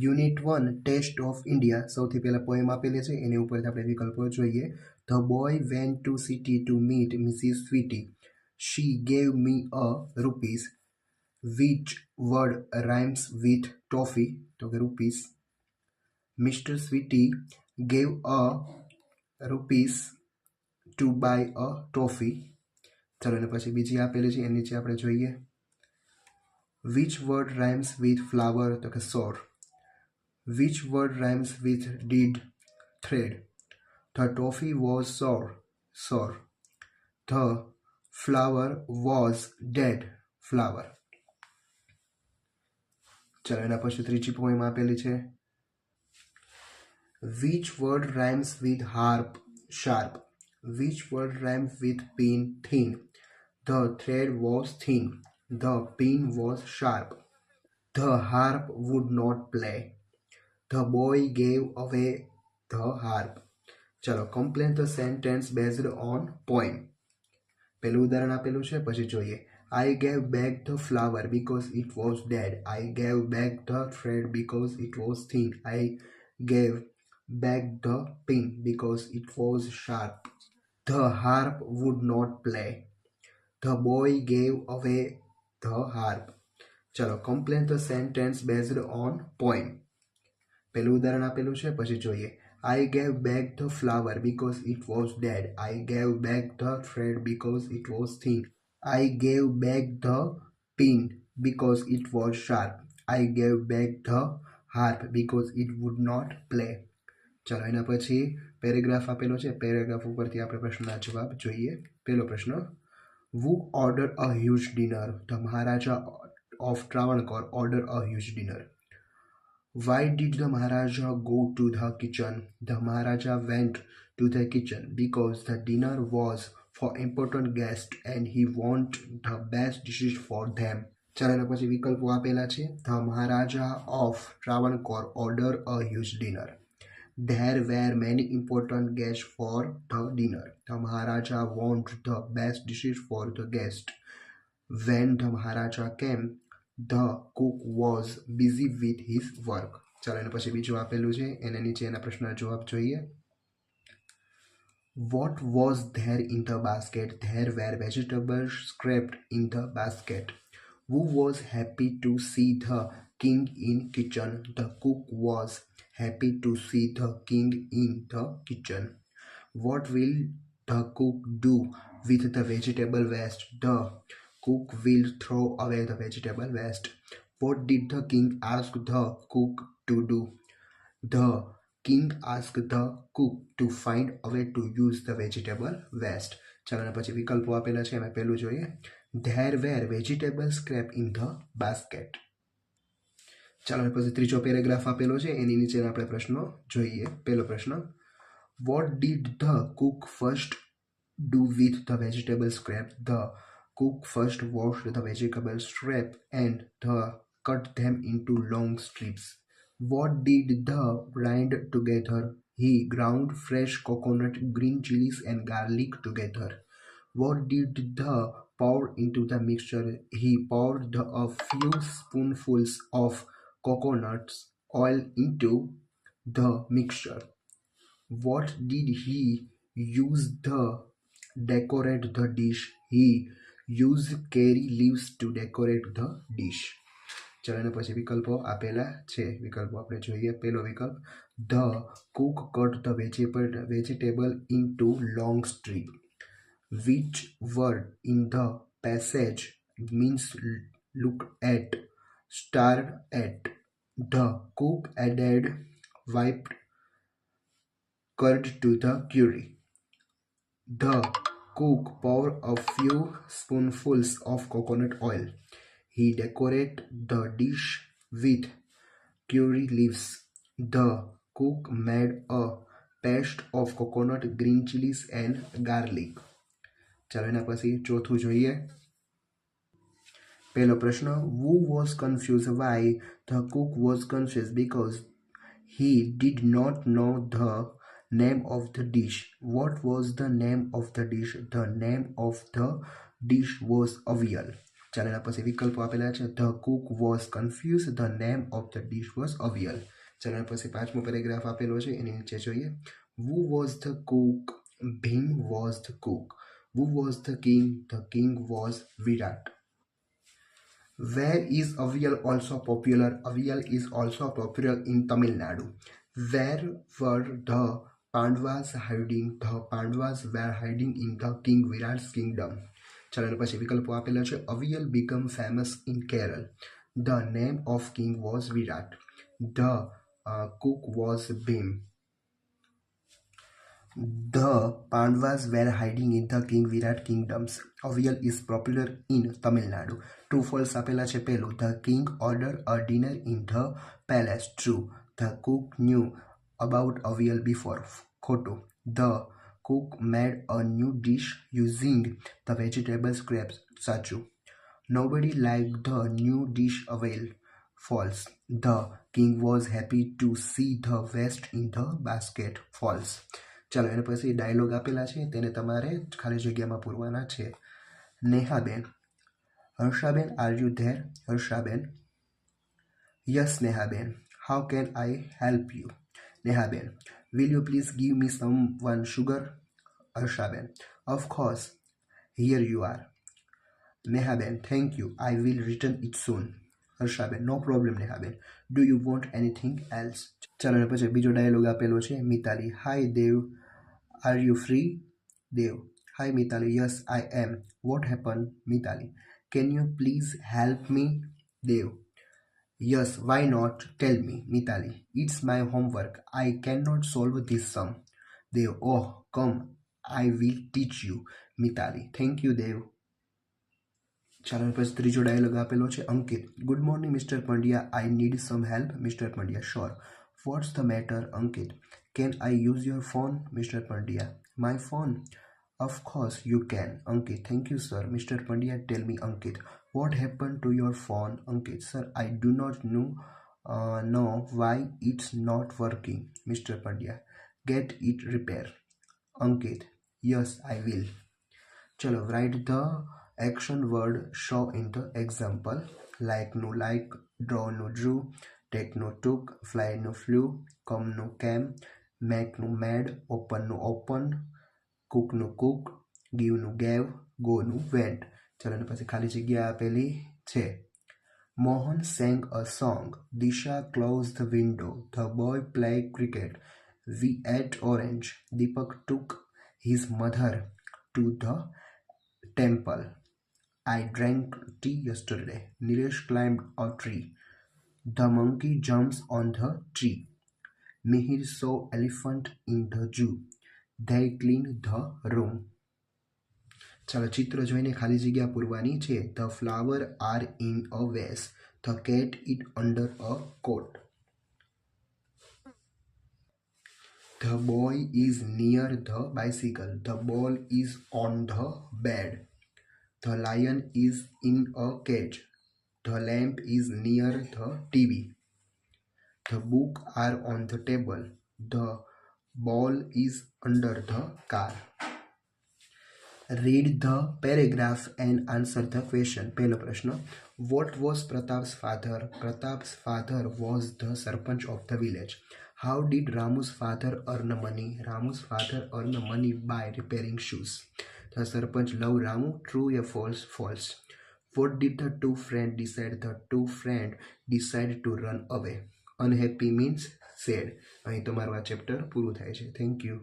Unit one test of India સૌથી પહેલાં poem આપેલી છે એની ઉપરથી આપણે વિકલ્પો જોઈએ the boy went to city to meet Mrs Sweety she gave me a rupees which word rhymes with toffee તો કે rupees Mr Sweety gave a rupees to buy a toffee ચલો અને પછી બીજી આપેલી છે એની નીચે આપણે જોઈએ which word rhymes with flower તો કે સોર Which word rhymes with did? Thread. The toffee was sour. Sour. The flower was dead. Flower. ચાલો એના પછી ત્રીજી પોઈમ આપેલી છે which word rhymes with harp sharp which word rhymes with pin thin the thread was thin the pin was sharp the harp would not play the boy gave away the harp ચલો complete the sentence based on poem પેલું ઉદાહરણ આપેલું છે પછી જોઈએ I gave back the flower because it was dead I gave back the thread because it was thin I gave back the pin because it was sharp the harp would not play the boy gave away the harp ચલો complete the sentence based on poem पहलो उदाहरण अपेलो छे પછી જોઈએ I gave back the flower because it was dead I gave back the thread because it was thin I gave back the pin because it was sharp I gave back the harp because it would not play ચલો એના પછી paragraph આપેલું છે paragraph ઉપરથી આપણે પ્રશ્નના જવાબ જોઈએ પહેલો પ્રશ્ન Who ordered a huge dinner તો Maharaja of Travancore order a huge dinner Why did the Maharaja go to the kitchen? The Maharaja went to the kitchen because the dinner was for important guests and he wanted the best dishes for them. The Maharaja of Travancore ordered a huge dinner. There were many important guests for the dinner. The Maharaja wanted the best dishes for the guests. When the Maharaja came, the cook was busy with his work चलो एना पे बीजू आपेलू है एने नीचे प्रश्न जवाब जो है वॉट वॉज धेर इन ध बास्केट धेर वेर वेजिटेबल स्क्रेप्ड इन ध बास्केट वु वॉज हैप्पी टू सी ध किंग इन किचन ध कूक वॉज हैप्पी टू सी ध किंग इन ध kitchen what will the cook do with the vegetable waste the cook will throw away the vegetable waste. What did the king ask the cook to do? The king ask the cook to find a way to use the vegetable waste ચાલો એના પછી વિકલ્પો આપેલા છે એમાં પહેલું જોઈએ there were vegetable scrap in the basket ચાલો એના પછી ત્રીજો પેરેગ્રાફ આપેલો છે એની નીચેના આપણે પ્રશ્નો જોઈએ પહેલો પ્રશ્ન what did the cook first do with the vegetable scrap the Cook first washed the vegetable strips and the cut them into long strips. What did the grind together? He ground fresh coconut, green chilies, and garlic together. What did the pour into the mixture? He poured the, a few spoonfuls of coconuts oil into the mixture. What did he use the decorate the dish? He use curry leaves to decorate the dish ચાલો એના પછી વિકલ્પો આપેલા છે વિકલ્પો આપણે જોઈએ પહેલો વિકલ્પ the cook cut the vegetable vegetable into long strip which word in the passage means look at stare at the cook added whipped curd to the curry the cook pour a few spoonfuls of coconut oil he decorated the dish with curry leaves the cook made a paste of coconut green chilies and garlic Pelo Prashna, who was confused why the cook was confused because he did not know the name of the dish. What was the name of the dish? The name of the dish was avial. Chalena Pacific The cook was confused. The name of the dish was avial. Chalena Pacific paragraph in Who was the cook? Bhim was the cook. Who was the king? The king was Virat. Where is Avial also popular? Avial is also popular in Tamil Nadu. Where were the Pandavas hiding the Pandavas were hiding in the king Virat's kingdom ચાલો પછી વિકલ્પો આપેલા છે aviyal become famous in Kerala the name of king was Virat the cook was Bhim the Pandavas were hiding in the king Virat kingdoms aviyal is popular in Tamil Nadu true false આપેલા છે પહેલું the king order a dinner in the palace true the cook knew about aviyal before ખોટું the cook made a new dish using the vegetable scraps સાચું nobody liked the new dish avail false the king was happy to see the waste in the basket false ચાલો એને પછી dialog આપેલા છે તેને તમારે ખાલી જગ્યામાં પૂરવાના છે Nehaben Harshaben are you there Harshaben yes Nehaben how can I help you Nehaben will you please give me some one sugar Harshaben of course here you are Nehaben thank you I will return it soon Harshaben no problem Nehaben do you want anything else ચાલો અને પછી બીજો dialogue આપેલો છે Mitali hi Dev are you free Dev hi Mitali yes I am what happen Mitali can you please help me Dev yes why not tell me Mitali it's my homework I can not solve this sum Dev oh come I will teach you Mitali thank you Dev ચાલો પછી ત્રીજો dialogue આપેલો છે Ankit good morning mister Pandya I need some help mister Pandya sure what's the matter Ankit can I use your phone mister Pandya my phone of course you can Ankit thank you sir mister Pandya tell me Ankit What happened to your phone? Ankit sir, I do not know, uh, know why it's not working. Mr. Pandya, get it repaired. Ankit, yes, I will. Chalo, write the action word show in the example like no like, draw no drew, take no took, fly no flew, come no came, make no made, open no open, cook no cook, give no gave, go no went. चलने पे खाली जगह आपेली है Mohan sang a song Disha close the window the boy play cricket we ate orange Deepak took his mother to the temple I drank tea yesterday Nilesh climb a tree the monkey jumps on the tree Mihir saw elephant in the zoo they clean ध room ચલચિત્ર જોઈને ખાલી જગ્યા પૂરવાની છે the flower are in a vase the cat it under a coat the boy is near the bicycle the ball is on the bed the lion is in a cage the lamp is near the TV the book are on the table the ball is under the car read the paragraph and answer the question પહેલો પ્રશ્ન what was Pratap's father Pratap's father was the sarpanch of the village how did Ramu's father earn money Ramu's father earn money by repairing shoes the sarpanch love Ramu true a false false what did the two friend decide the two friend decide to run away unhappy means sad અહીં તમારું આ chapter પૂરું થાય છે thank you